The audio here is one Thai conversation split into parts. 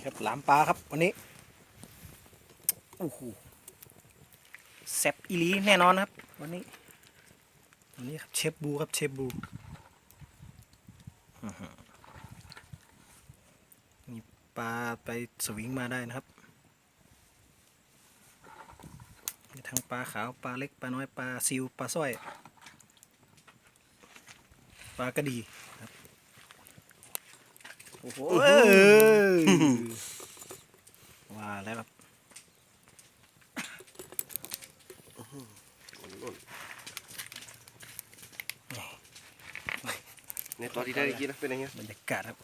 นี่ครับหลามปลาครับวันนี้โอ้โหแซ่บอีลีแน่นอนครับวันนี้วันนี้ครับเชฟบูครับเชฟบูนี่ปลาไปสวิงมาได้นะครับมีทั้งปลาขาวปลาเล็กปลาน้อยปลาซิวปลาสร้อย ปลากระดีครับ โอ้โหเอ้ยว่าแล้วครับในตอนที่ได้กินนะเป็นยังไงบรรยากาศครับ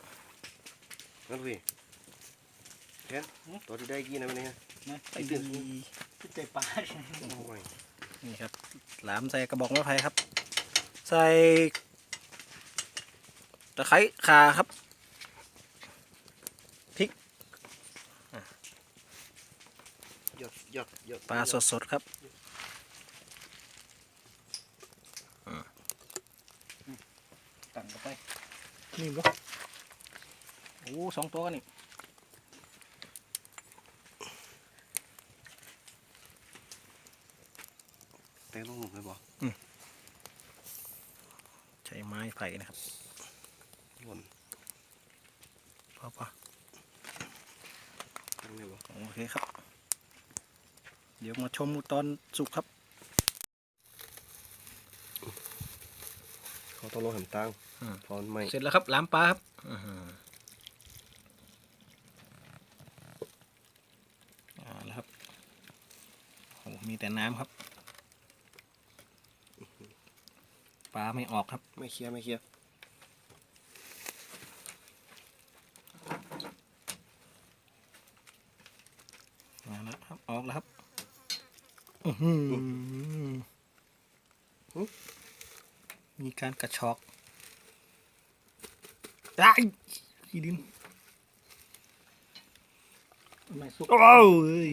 นั่นพี่แทนตอนที่ได้กินนะเป็นยังไงนะไอ้ตื่นใจปลาโอ้ยนี่ครับหลามใส่กระบอกไม้ไผ่ครับ ใส่ตะไคร้ข่าครับพริก หยดหยดหยด ปลาสดๆครับตั้งเข้าไปนี่บ่โอ้สองตัวกันนี่แตงลงหลุมเลยบ่ใช้ไม้ไผ่นะครับหล่นพอปะตั้งเลยบ่โอเคครับ เดี๋ยวมาชมตอนสุกครับ เขาต้องลงแหมตังอืมพอนไม่เสร็จแล้วครับหลามปลาครับอื้อหือเอาแล้วครับโอ้มีแต่น้ำครับ ปลาไม่ออกครับ ไม่เคลียร์ไม่เคลียร์มาแล้วครับ ออกแล้วครับอื้อหือ มีการกระชอกได้ขี้ดินไม่สุกโอ้ย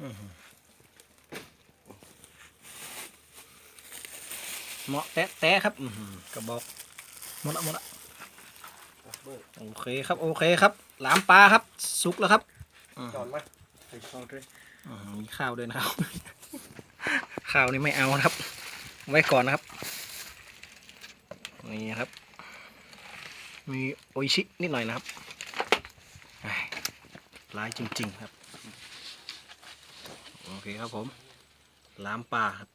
อื้อหือเหมาะแตะแตะครับอื้อหือกระบอกหมดละหมดละเบิร์โอเคครับ โอเคครับ หลามปลาครับ สุกแล้วครับอื้อจหืออดมาใส่ซองด้วยอื้อหือมีข้าวด้วยนะครับ ข้าวนี่ไม่เอานะครับ ไว้ก่อนนะครับนี่ครับ มีโออิชินิดหน่อยนะครับไร้ายจริง ๆ ครับ โอเคครับผมล้ามปลาครับ